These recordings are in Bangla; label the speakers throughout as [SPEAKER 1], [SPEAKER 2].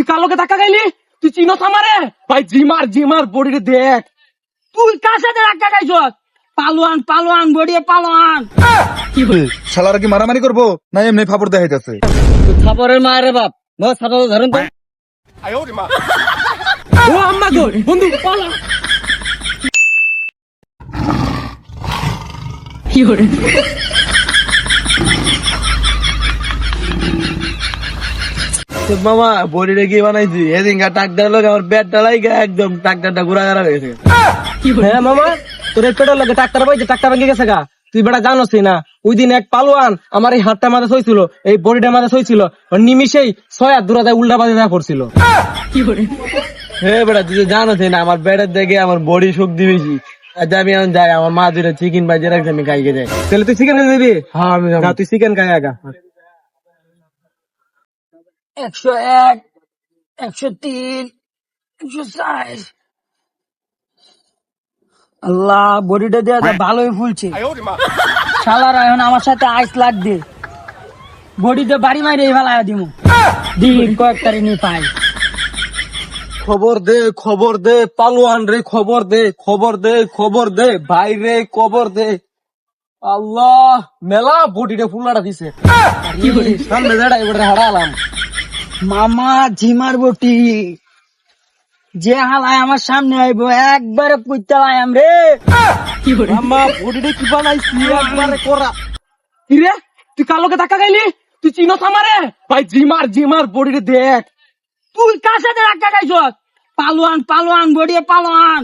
[SPEAKER 1] তুই কার লোকে ধাক্কা খাইলি? তুই চিনস আমারে? ভাই জিমার জিমার বডিরে দেখ।
[SPEAKER 2] তুই কার সাথে ধাক্কা খাইছ পালোয়ান পালোয়ান বড়িয়ে পালোয়ান।
[SPEAKER 3] শালারা কি মারামারি করব? না এমনি ফাপড় দেখাইতেছে।
[SPEAKER 2] থাপরের মায়ের বাপ। বস ছাতা ধরুন তো।
[SPEAKER 1] ও আম্মা গো বন্ধু। পালা।
[SPEAKER 4] মামা বডিটা কি বানাইছি? এদিনকা লোক আমার একদম ঘুরা হয়ে গেছে।
[SPEAKER 1] হ্যাঁ মামা তোর পেটের লোকে ভেঙে গেছে গা। তুই বেটা জানোস না ওই দিন এক পালোয়ান আমার এই হাতটা মাথা সইছিল এই বডিটা মাথা সইছিল নিমিশেই ছয় হাত দূরা উল্টা বাজে দেখা পড়ছিল।
[SPEAKER 4] হ্যাঁ বেটা তুই জানো না আমার ব্যাটের দেখে আমার বডি শক্তি বেশি। আজ আমি এখন যাই আমার মা দুটো চিকেন বাজে রাখছে আমি খাইকে যাই।
[SPEAKER 1] তাহলে তুই চিকেন খেয়ে দিবি
[SPEAKER 4] হ্যাঁ আমি
[SPEAKER 1] তুই চিকেন খাই আগা
[SPEAKER 2] একশো এক একশো তিন একশো চার আল্লাহ বডিটা দেওয়া যা ভালোই ফুলছে। শালারা এখন আমার সাথে আইস লাগবে। বডিতে বাড়ি মারি ফেলায় দিমু। দিন কয়েক তারিখ নিয়ে পাই।
[SPEAKER 4] খবর দে খবর দে পালোয়ান রে খবর দে খবর দে খবর দে ভাই রে খবর দে। আল্লাহ মেলা বডিটা ফুলাটা দিছে। সামনে দাঁড়াই হারালাম।
[SPEAKER 2] মামা ঝিমার বটি। যে হালায় আমার সামনে আইবো, একবারে পুইতালাই আমরে
[SPEAKER 4] আমা বডিটা কি বানাইছি? একবারে করা।
[SPEAKER 1] কিরে, তুই কার লোকে ধাক্কা খাইলি? তুই চিনো আমারে? ভাই জিমার জিমার বডিরে দেখ।
[SPEAKER 2] তুই কার সাথে ধাক্কা খাইছ পালোয়ান পালোয়ান বড়িয়ে পালোয়ান।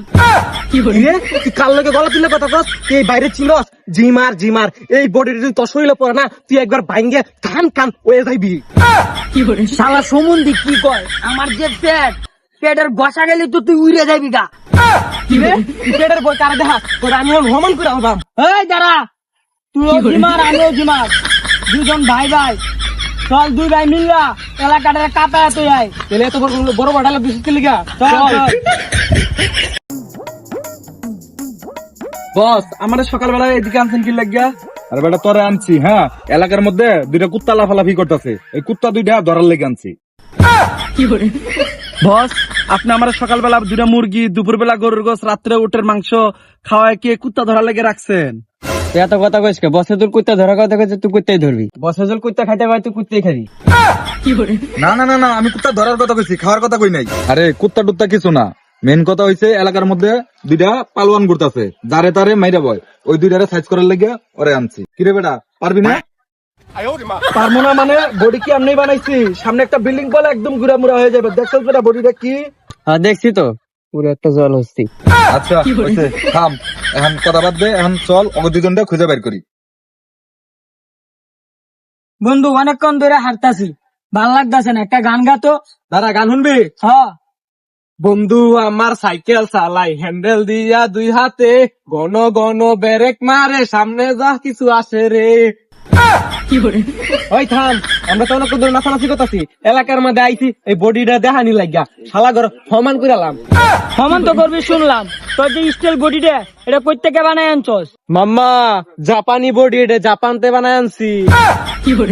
[SPEAKER 1] কার লোকে গলা তুলে কথা কস? এই বাইরে চিনস? জিমার জিমার। এই বডিরে যদি তোর শরীরে পড়ে না তুই একবার ভাঙ্গে কান কান হয়ে যাইবি।
[SPEAKER 2] শালা সমুন্দি কি কয়? আমার যে পেট পেটের গসা গেলে তো তুই উড়ে যাবি গা।
[SPEAKER 1] পেটের বই কারা দেখা তোর আমি ভ্রমণ করে হবাম
[SPEAKER 2] এই দাঁড়া তুইও জিমার আমিও জিমার। দুজন ভাই ভাই। চল দুই ভাই মিললা এলাকাটা কাপায় তুই আয়।
[SPEAKER 1] তাহলে এত বড় বড় বড় ডালা বিশেষ লিগা
[SPEAKER 2] চল।
[SPEAKER 4] বস আমাদের সকালবেলা এদিকে আনছেন কি লাগিয়া?
[SPEAKER 3] আরে বেটা তোরে আনছি হ্যাঁ। এলাকার মধ্যে দুইটা কুত্তা লাফালাফি করতেছে। এই কুত্তা দুইটা ধরার লেগে আনছি।
[SPEAKER 4] বস আপনি আমার সকালবেলা দুটা মুরগি দুপুরবেলা গরুর গোস রাত্রে উটের মাংস খাওয়ায় কে কুত্তা ধরা লেগে রাখছেন?
[SPEAKER 2] এত কথা কইস কে? বসে তোর কুত্তা ধরা কথা কইছে তুই কুত্তাই ধরবি।
[SPEAKER 1] বসে জল কইতে খাইতে পাই তুই কুত্তেই খাবি।
[SPEAKER 3] না না না না আমি কুত্তা ধরার কথা কইছি খাওয়ার কথা কই নাই। আরে কুত্তা টুত্তা কিছু না। মেন কথা হইছে এলাকার মধ্যে দুইটা পালোয়ান ঘুরতাছে যারে তারে মাইরা বয়। ওই দুইটারে সাইজ করার লেগে ওরে আনছি। কিরে বেটা পারবি না?
[SPEAKER 1] পারব না মানে বডি কি আমি বানাইছি? সামনে একটা বিল্ডিং বলে একদম ঘুরা মুড়া হয়ে যাবে। দেখছ বেটা বডিটা কি।
[SPEAKER 2] হ্যাঁ দেখছি তো। পুরো একটা জল হস্তি
[SPEAKER 3] আচ্ছা থাম। এখন কথা বাদ দে এখন চল অগ দুজনটা খুঁজে বের করি।
[SPEAKER 2] বন্ধু অনেকক্ষণ ধরে হাঁটতাছি। ভালো লাগতাছে না একটা গান গাতো।
[SPEAKER 1] দাদা গান শুনবি?
[SPEAKER 2] হ্যাঁ
[SPEAKER 1] বন্ধু আমার সাইকেল চালাই হ্যান্ডেল দিয়া দুই হাতে গন গন ব্রেক মারে সামনে যা কিছু আসে রে। ওই থাম আমরা তো অনেক ধরে নাচানাচি করতেছি। এলাকার মধ্যে আইছি এই বডিটা দেখানি লাগিয়া। শালা ঘর সমান করালাম
[SPEAKER 2] সমান তো করবি শুনলাম। তোর যে স্টিল বডিটা এটা প্রত্যেকে বানায় আনছস?
[SPEAKER 1] মাম্মা জাপানি বডি এটা জাপানতে বানায় আনছি।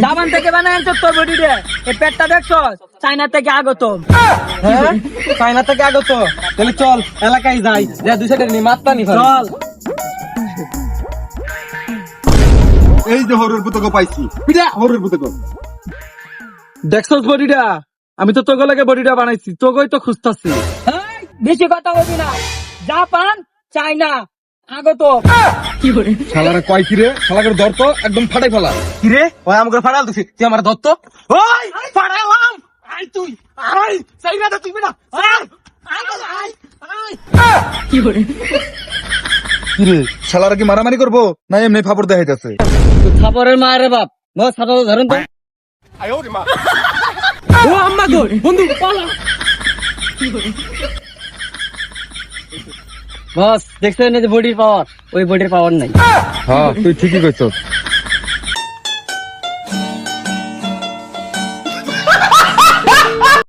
[SPEAKER 2] জাপান থেকে বানায় তোর বডিটা এই পেটটা দেখছস চাইনা থেকে আগত।
[SPEAKER 1] হ্যাঁ? চাইনা থেকে আগত। তাহলে চল এলাকায় যাই। যা দুই সাইডে নি মাত্রা নি
[SPEAKER 2] চল।
[SPEAKER 3] এই যে হরুর পুতক পাইছি। পিটা হরুর পুতক
[SPEAKER 4] দেখছস বডিটা? আমি তো তোকে লাগে বডিটা বানাইছি। তোকেই তো খুঁজতাছি।
[SPEAKER 2] বেশি কথা বলবি না। জাপান চাইনা আগত।
[SPEAKER 3] শালারে কয় কিরে শালাকে একদম ফাটাই ফেলা।
[SPEAKER 1] কিরে ওই আমাকে ফাড়াল দিছি তুই আমার দত্ত ওই ফাড়ালাম আই তুই আই সাইরা দে তুই বেটা। আই আই আই
[SPEAKER 3] কিরে? শালারা কি মারামারি করব? না এমনি ফাপড় দেখাইতেছে।
[SPEAKER 2] তুই থাপরের মায়ের বাপ। ছাতা ধরুন তো।
[SPEAKER 1] ও আম্মা গো বন্ধু পালা।
[SPEAKER 2] বস দেখছেন এই যে বডির পাওয়ার ওই বডির পাওয়ার নাই।
[SPEAKER 3] হ্যাঁ তুই ঠিকই কইছস।